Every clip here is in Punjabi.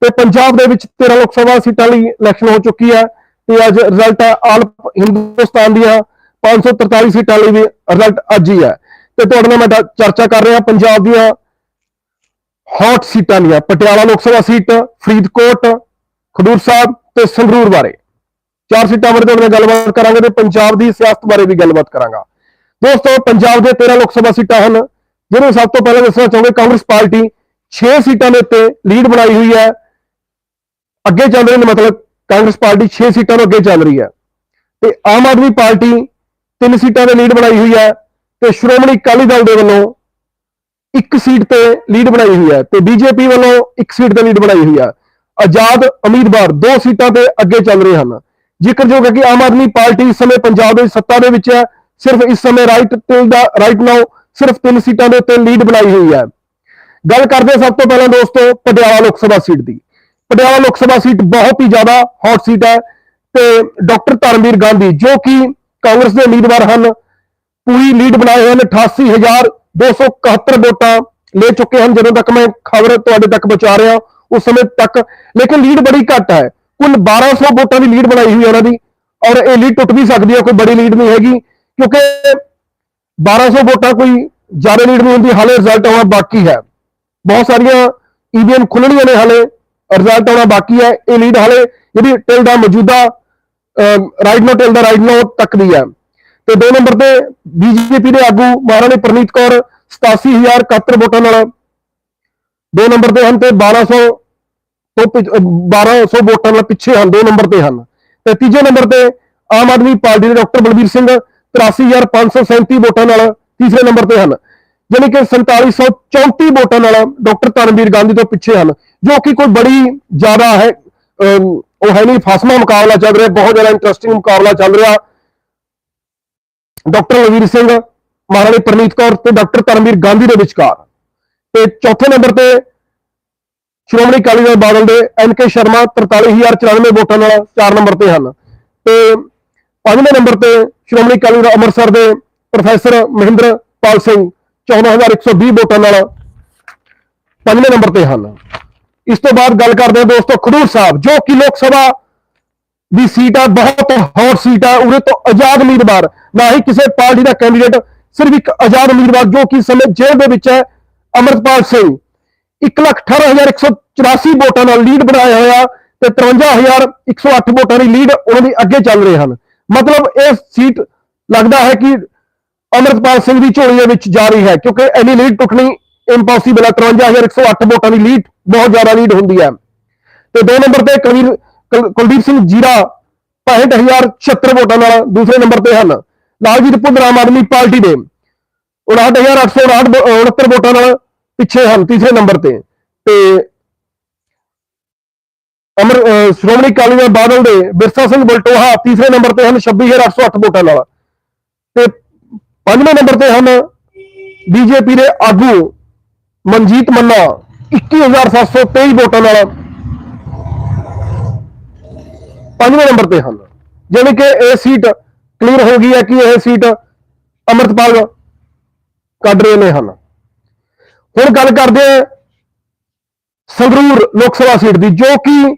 ਤੇ ਪੰਜਾਬ ਦੇ ਵਿੱਚ 13 ਲੋਕ ਸਭਾ ਸੀਟਾਂ ਲਈ ਇਲੈਕਸ਼ਨ ਹੋ ਚੁੱਕੀ ਹੈ ਤੇ ਅੱਜ ਰਿਜ਼ਲਟ ਹੈ ਆਲ ਹਿੰਦੁਸਤਾਨ ਦੀਆਂ 543 ਸੀਟਾਂ ਲਈ ਵੀ ਰਿਜ਼ਲਟ ਅੱਜ ਹੀ ਹੈ। ਤੇ ਤੁਹਾਡੇ ਨਾਲ ਮੈਂ ਡ- ਚਰਚਾ ਕਰ ਰਿਹਾ, ਪੰਜਾਬ ਦੀਆਂ ਹੌਟ ਸੀਟਾਂ ਦੀਆਂ, ਪਟਿਆਲਾ ਲੋਕ ਸਭਾ ਸੀਟ, ਫਰੀਦਕੋਟ, ਖਡੂਰ ਸਾਹਿਬ ਤੇ ਸੰਗਰੂਰ ਬਾਰੇ। ਚਾਰ ਸੀਟਾਂ ਬਾਰੇ ਤੁਹਾਡੇ ਨਾਲ ਗੱਲਬਾਤ ਕਰਾਂਗੇ ਤੇ ਪੰਜਾਬ ਦੀ ਸਿਆਸਤ ਬਾਰੇ ਵੀ ਗੱਲਬਾਤ ਕਰਾਂਗਾ। ਦੋਸਤੋ, ਪੰਜਾਬ ਦੇ 13 ਲੋਕ ਸਭਾ ਸੀਟਾਂ ਹਨ, ਜਿਹਨੂੰ ਸਭ ਤੋਂ ਪਹਿਲਾਂ ਦੱਸਣਾ ਚਾਹੁੰਦੇ ਕਾਂਗਰਸ ਪਾਰਟੀ 6 ਸੀਟਾਂ ਦੇ ਉੱਤੇ ਲੀਡ ਬਣਾਈ ਹੋਈ ਹੈ। ਅੱਗੇ ਚੱਲ ਰਹੀ ਨੇ ਮਤਲਬ ਕਾਂਗਰਸ ਪਾਰਟੀ 6 ਸੀਟਾਂ ਤੋਂ ਅੱਗੇ ਚੱਲ ਰਹੀ ਹੈ। ਤੇ ਆਮ ਆਦਮੀ ਪਾਰਟੀ 3 ਸੀਟਾਂ ਦੇ ਲੀਡ ਬਣਾਈ ਹੋਈ ਹੈ ਤੇ ਸ਼੍ਰੋਮਣੀ ਅਕਾਲੀ ਦਲ ਦੇ ਵੱਲੋਂ ਇੱਕ ਸੀਟ ਤੇ ਲੀਡ ਬਣਾਈ ਹੋਈ ਹੈ ਤੇ ਬੀਜੇਪੀ ਵੱਲੋਂ ਇੱਕ ਸੀਟ ਤੇ ਲੀਡ ਬਣਾਈ ਹੋਈ ਹੈ। ਆਜ਼ਾਦ ਉਮੀਦਵਾਰ ਦੋ ਸੀਟਾਂ ਤੇ ਅੱਗੇ ਚੱਲ ਰਹੇ ਹਨ। ਜ਼ਿਕਰਯੋਗ ਹੈ ਕਿ ਆਮ ਆਦਮੀ ਪਾਰਟੀ ਇਸ ਸਮੇਂ ਪੰਜਾਬ ਦੇ ਸੱਤਾ ਦੇ ਵਿੱਚ ਹੈ। ਸਿਰਫ ਇਸ ਸਮੇਂ right till the right now ਸਿਰਫ ਤਿੰਨ ਸੀਟਾਂ ਦੇ ਉੱਤੇ ਲੀਡ ਬਣਾਈ ਹੋਈ ਹੈ। ਗੱਲ ਕਰਦੇ ਹਾਂ ਸਭ ਤੋਂ ਪਹਿਲਾਂ ਦੋਸਤੋ ਪਟਿਆਲਾ ਲੋਕ ਸਭਾ ਸੀਟ ਦੀ। ਪਟਿਆਲਾ ਲੋਕ ਸਭਾ ਸੀਟ ਬਹੁਤ ਹੀ ਜ਼ਿਆਦਾ ਹੌਟ ਸੀਟ ਹੈ ਤੇ ਡਾਕਟਰ ਧਰਮਵੀਰ ਗਾਂਧੀ, ਜੋ ਕਿ ਕਾਂਗਰਸ ਦੇ ਉਮੀਦਵਾਰ ਹਨ, ਪੂਰੀ ਲੀਡ ਬਣਾਏ ਹੋਏ ਹਨ 88271 ਵੋਟਾਂ ਲੈ ਚੁੱਕੇ ਹਨ, ਜਦੋਂ ਤੱਕ ਮੈਂ ਖਬਰ ਤੁਹਾਡੇ ਤੱਕ ਪਹੁੰਚਾ ਰਿਹਾ ਉਸ ਸਮੇਂ ਤੱਕ, ਲੇਕਿਨ ਲੀਡ ਬੜੀ ਘੱਟ ਹੈ, ਕੁੱਲ 1200 ਵੋਟਾਂ ਦੀ ਲੀਡ ਬਣਾਈ ਹੋਈ ਹੈ ਉਹਨਾਂ ਦੀ, ਔਰ ਇਹ ਲੀਡ ਟੁੱਟ ਵੀ ਸਕਦੀ ਹੈ, ਕੋਈ ਬੜੀ ਲੀਡ ਨਹੀਂ ਹੈਗੀ, ਕਿਉਂਕਿ 1200 ਵੋਟਾਂ ਕੋਈ ਜ਼ਿਆਦਾ ਲੀਡ ਨਹੀਂ ਹੁੰਦੀ, ਹਾਲੇ ਰਿਜ਼ਲਟ ਆਉਣਾ ਬਾਕੀ ਹੈ। ਬਹੁਤ ਸਾਰੀਆਂ ਈਵੀਐਮ ਖੁੱਲਣੀਆਂ ਨੇ ਹਾਲੇ ਰਿਜ਼ਲਟ ਆਉਣਾ ਬਾਕੀ ਹੈ, ਇਹ ਲੀਡ ਹਾਲੇ ਜਿਹੜੀ ਟਿਲ ਦਾ ਮੌਜੂਦਾ right now till the right now ਤੱਕ ਦੀ ਹੈ। ਤੇ ਦੋ ਨੰਬਰ ਤੇ ਬੀਜੇਪੀ ਦੇ ਆਗੂ ਮਹਾਰਾਣੀ ਪ੍ਰਨੀਤ ਕੌਰ 87071 ਵੋਟਾਂ ਨਾਲ। ਦੋ ਨੰਬਰ ਤੇ ਹਨ ਤੇ 1200 ਤੋਂ ਪਿ- ਅਹ 1200 ਵੋਟਾਂ ਨਾਲ ਪਿੱਛੇ ਹਨ, ਦੋ ਨੰਬਰ ਤੇ ਹਨ। ਤੇ ਤੀਜੇ ਨੰਬਰ ਤੇ ਆਮ ਆਦਮੀ ਪਾਰਟੀ ਦੇ ਡਾਕਟਰ ਬਲਬੀਰ ਸਿੰਘ 83537 ਵੋਟਾਂ ਨਾਲ ਤੀਸਰੇ ਨੰਬਰ ਤੇ ਹਨ। ਯਾਨੀ ਕਿ 4734 ਵੋਟਾਂ ਨਾਲ ਡਾਕਟਰ ਧਰਮਵੀਰ ਗਾਂਧੀ ਤੋਂ ਪਿੱਛੇ ਹਨ, ਜੋ ਕਿ ਕੋਈ ਬੜੀ ਜ਼ਿਆਦਾ ਹੈ ਉਹ ਹੈ ਨਹੀਂ, ਫਾਸਮਾ ਮੁਕਾਬਲਾ ਚੱਲ ਰਿਹਾ, ਬਹੁਤ ਜ਼ਿਆਦਾ ਇੰਟਰਸਟਿੰਗ ਮੁਕਾਬਲਾ ਚੱਲ ਰਿਹਾ। ਡਾਕਟਰ ਬਲਬੀਰ ਸਿੰਘ, ਮਹਾਰਾਣੀ ਪ੍ਰਨੀਤ ਕੌਰ ਤੇ ਡਾਕਟਰ ਧਰਮਵੀਰ ਗਾਂਧੀ ਦੇ ਵਿਚਕਾਰ। ਤੇ ਚੌਥੇ ਨੰਬਰ ਤੇ ਸ਼੍ਰੋਮਣੀ ਅਕਾਲੀ ਦਲ ਬਾਦਲ ਦੇ ਐਨ ਕੇ ਸ਼ਰਮਾ 43094 ਵੋਟਾਂ ਨਾਲ 4 ਨੰਬਰ ਤੇ ਹਨ। ਤੇ ਪੰਜਵੇਂ ਨੰਬਰ ਤੇ ਸ਼੍ਰੋਮਣੀ ਅਕਾਲੀ ਦਲ ਅੰਮ੍ਰਿਤਸਰ ਦੇ ਪ੍ਰੋਫੈਸਰ ਮਹਿੰਦਰ ਪਾਲ ਸਿੰਘ 14120 ਵੋਟਾਂ ਨਾਲ ਪੰਜਵੇਂ ਨੰਬਰ ਤੇ ਹਨ। ਇਸ ਤੋਂ ਬਾਅਦ ਗੱਲ ਕਰਦੇ ਹਾਂ ਦੋਸਤੋ ਖਡੂਰ ਸਾਹਿਬ, ਜੋ ਕਿ ਲੋਕ ਸਭਾ ਦੀ ਸੀਟ ਆ, ਬਹੁਤ ਹੌਟ ਸੀਟ ਆ, ਉਰੇ ਤੋਂ ਆਜ਼ਾਦ ਉਮੀਦਵਾਰ, ਨਾ ਹੀ ਕਿਸੇ ਪਾਰਟੀ ਦਾ ਕੈਂਡੀਡੇਟ ਸਿਰਫ ਇੱਕ ਆਜ਼ਾਦ ਉਮੀਦਵਾਰ, ਜੋ ਕਿ ਸਮੇਂ ਜੇਲ੍ਹ ਦੇ ਵਿੱਚ ਹੈ ਅਮਰਪਾਲ ਸਿੰਘ। 118184 ਵੋਟਾਂ ਨਾਲ ਲੀਡ ਬਣਾਇਆ ਹੋਇਆ ਤੇ 53108 ਵੋਟਾਂ ਦੀ ਲੀਡ ਉਹਨਾਂ ਦੀ ਅੱਗੇ ਚੱਲ ਰਹੇ ਹਨ। ਮਤਲਬ ਇਹ ਸੀਟ ਲੱਗਦਾ ਹੈ ਕਿ ਅਮਰਪਾਲ ਸਿੰਘ ਦੀ ਝੋਲੀ ਦੇ ਵਿੱਚ ਜਾ ਰਹੀ ਹੈ, ਕਿਉਂਕਿ ਇੰਨੀ ਲੀਡ ਟੁੱਟਣੀ ਇੰਪੋਸੀਬਲ ਹੈ 53108 ਵੋਟਾਂ ਦੀ ਲੀਡ ਬਹੁਤ ਜ਼ਿਆਦਾ ਲੀਡ ਹੁੰਦੀ ਹੈ। ਤੇ ਦੋ ਨੰਬਰ ਤੇ ਕੁਲਦੀਪ ਸਿੰਘ ਜੀਰਾ 65076 ਵੋਟਾਂ ਨਾਲ ਦੂਸਰੇ ਨੰਬਰ ਤੇ ਹਨ। ਲਾਲਜੀਤ ਪੁੱਲ ਆਮ ਆਦਮੀ ਪਾਰਟੀ ਦੇ 59859 69 ਵੋਟਾਂ ਨਾਲ ਪਿੱਛੇ ਹਨ ਤੀਸਰੇ ਨੰਬਰ ਤੇ। ਤੇ ਅਮਰ ਸ਼੍ਰੋਮਣੀ ਅਕਾਲੀ ਦਲ ਬਾਦਲ ਦੇ ਬਿਰਸਾ ਸਿੰਘ ਬਲਟੋਹਾ ਤੀਸਰੇ ਨੰਬਰ ਤੇ ਹਨ 26808 ਵੋਟਾਂ ਨਾਲ। ਤੇ ਪੰਜਵੇਂ ਨੰਬਰ ਤੇ ਹਨ ਬੀਜੇਪੀ ਦੇ ਆਗੂ ਮਨਜੀਤ ਮੰਨਾ 21723 ਵੋਟਾਂ ਨਾਲ। ਪੰਜਵੇਂ ਨੰਬਰ ਤੇ ਹਨ, ਜਾਣੀ ਕਿ ਇਹ ਸੀਟ ਕਲੀਅਰ ਹੋ ਗਈ ਹੈ ਕਿ ਇਹ ਸੀਟ ਅਮਰਤਪਾਲ ਕੱਢ ਰਹੇ ਨੇ ਹਨ। ਹੁਣ ਗੱਲ ਕਰਦੇ ਹਾਂ ਸੰਗਰੂਰ ਲੋਕ ਸਭਾ ਸੀਟ ਦੀ, ਜੋ ਕਿ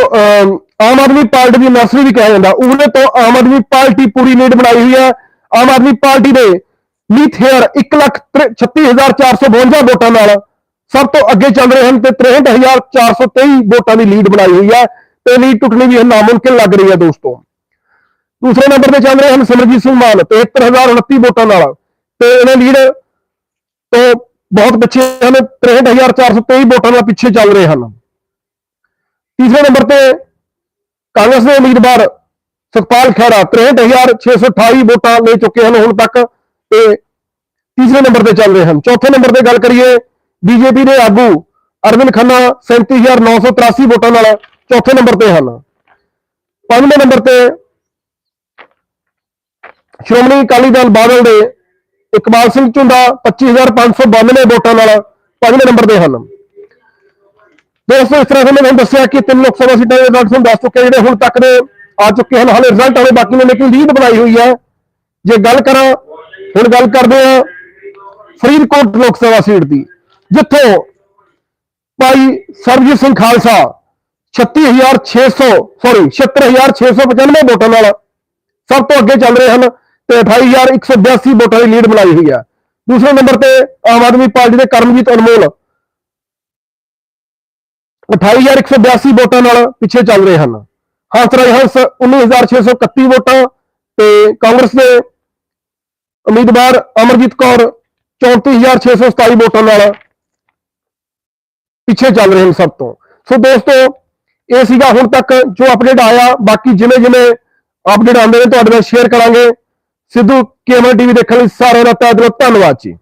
ਆਮ ਆਦਮੀ ਪਾਰਟੀ ਦੀ ਨਰਸਰੀ ਵੀ ਕਿਹਾ ਜਾਂਦਾ ਉਹਨੇ ਤੋਂ ਆਮ ਆਦਮੀ ਪਾਰਟੀ ਪੂਰੀ ਲੀਡ ਬਣਾਈ ਹੋਈ ਹੈ। ਆਮ ਆਦਮੀ ਪਾਰਟੀ ਦੇ ਮੀਤ ਹੇਅਰ 136452 ਵੋਟਾਂ ਨਾਲ ਸਭ ਤੋਂ ਅੱਗੇ ਚੱਲ ਰਹੇ ਹਨ ਤੇ 63423 ਵੋਟਾਂ ਦੀ ਲੀਡ ਬਣਾਈ ਹੋਈ ਹੈ ਤੇ ਲੀਡ ਟੁੱਟਣੀ ਵੀ ਨਾਮੁਮਕਿਨ ਲੱਗ ਰਹੀ ਹੈ ਦੋਸਤੋ। ਦੂਸਰੇ ਨੰਬਰ ਤੇ ਚੱਲ ਰਹੇ ਹਨ ਸਿਮਰਜੀਤ ਸਿੰਘ ਮਾਨ 73029 ਵੋਟਾਂ ਨਾਲ ਤੇ ਇਹਨਾਂ ਲੀਡ ਤੋਂ ਬਹੁਤ ਪਿੱਛੇ ਹਨ 63423 ਵੋਟਾਂ ਨਾਲ ਪਿੱਛੇ ਚੱਲ ਰਹੇ ਹਨ। ਤੀਸਰੇ ਨੰਬਰ ਤੇ ਕਾਂਗਰਸ ਦੇ ਉਮੀਦਵਾਰ ਸੁਖਪਾਲ ਖਹਿਰਾ 63628 ਵੋਟਾਂ ਲੈ ਚੁੱਕੇ ਹਨ ਹੁਣ ਤੱਕ ਤੇ ਤੀਸਰੇ ਨੰਬਰ ਤੇ ਚੱਲ ਰਹੇ ਹਨ। ਚੌਥੇ ਨੰਬਰ ਤੇ ਗੱਲ ਕਰੀਏ, ਬੀਜੇਪੀ ਦੇ ਆਗੂ ਅਰਵਿੰਦ ਖੰਨਾ 37983 ਵੋਟਾਂ ਨਾਲ ਚੌਥੇ ਨੰਬਰ ਤੇ ਹਨ। ਪੰਜਵੇਂ ਨੰਬਰ ਤੇ ਸ਼੍ਰੋਮਣੀ ਅਕਾਲੀ ਦਲ ਬਾਦਲ ਦੇ ਇਕਬਾਲ ਸਿੰਘ ਝੁੰਦਾ 25592 ਵੋਟਾਂ ਨਾਲ ਪੰਜਵੇਂ ਨੰਬਰ ਤੇ ਹਨ। ਦੋਸਤੋ ਇਸ ਤਰ੍ਹਾਂ ਮੈਂ ਤੁਹਾਨੂੰ ਦੱਸਿਆ ਕਿ ਤਿੰਨ ਲੋਕ ਸਭਾ ਸੀਟਾਂ ਦੇ ਰਿਜ਼ਲਟ ਤੁਹਾਨੂੰ ਦੱਸ ਚੁੱਕੇ ਜਿਹੜੇ ਹੁਣ ਤੱਕ ਦੇ ਆ ਚੁੱਕੇ ਹਨ। ਹਾਲੇ ਰਿਜ਼ਲਟ ਆਵੇ ਬਾਕੀ ਨੇ, ਲੇਕਿਨ ਲੀਡ ਬਣਾਈ ਹੋਈ ਹੈ। ਜੇ ਗੱਲ ਕਰਾਂ, ਹੁਣ ਗੱਲ ਕਰਦੇ ਆ ਫਰੀਦਕੋਟ ਲੋਕ ਸਭਾ ਸੀਟ ਦੀ, ਜਿੱਥੋਂ ਭਾਈ ਸਰਬਜੀਤ ਸਿੰਘ ਖਾਲਸਾ 36600 ਸੌਰੀ 76695 ਵੋਟਾਂ ਨਾਲ ਸਭ ਤੋਂ ਅੱਗੇ ਚੱਲ ਰਹੇ ਹਨ ਤੇ 28182 ਵੋਟਾਂ ਦੀ ਲੀਡ ਬਣਾਈ ਹੋਈ ਹੈ। ਦੂਸਰੇ ਨੰਬਰ ਤੇ ਆਮ ਆਦਮੀ ਪਾਰਟੀ ਦੇ ਕਰਮਜੀਤ ਅਨਮੋਲ 28182 ਵੋਟਾਂ ਨਾਲ ਪਿੱਛੇ ਚੱਲ ਰਹੇ ਹਨ। ਹੰਸ ਰਾਜ ਹੰਸ 19631 ਵੋਟਾਂ ਤੇ ਕਾਂਗਰਸ ਦੇ ਉਮੀਦਵਾਰ ਅਮਰਜੀਤ ਕੌਰ 34627 ਵੋਟਾਂ ਨਾਲ ਪਿੱਛੇ ਚੱਲ ਰਹੇ ਹਨ ਸਭ ਤੋਂ। ਸੋ ਦੋਸਤੋ, ਇਹ ਸੀਗਾ ਹੁਣ ਤੱਕ ਜੋ ਅਪਡੇਟ ਆਇਆ। ਬਾਕੀ ਜਿਵੇਂ ਜਿਵੇਂ ਅਪਡੇਟ ਆਉਂਦੇ ਨੇ, ਤੁਹਾਡੇ ਨਾਲ ਸ਼ੇਅਰ ਕਰਾਂਗੇ। ਸਿੱਧੂ ਕੇਮਲ ਟੀਵੀ ਦੇਖਣ ਲਈ ਸਾਰਿਆਂ ਦਾ ਤਹਿ ਦਿਲੋਂ ਧੰਨਵਾਦ ਜੀ।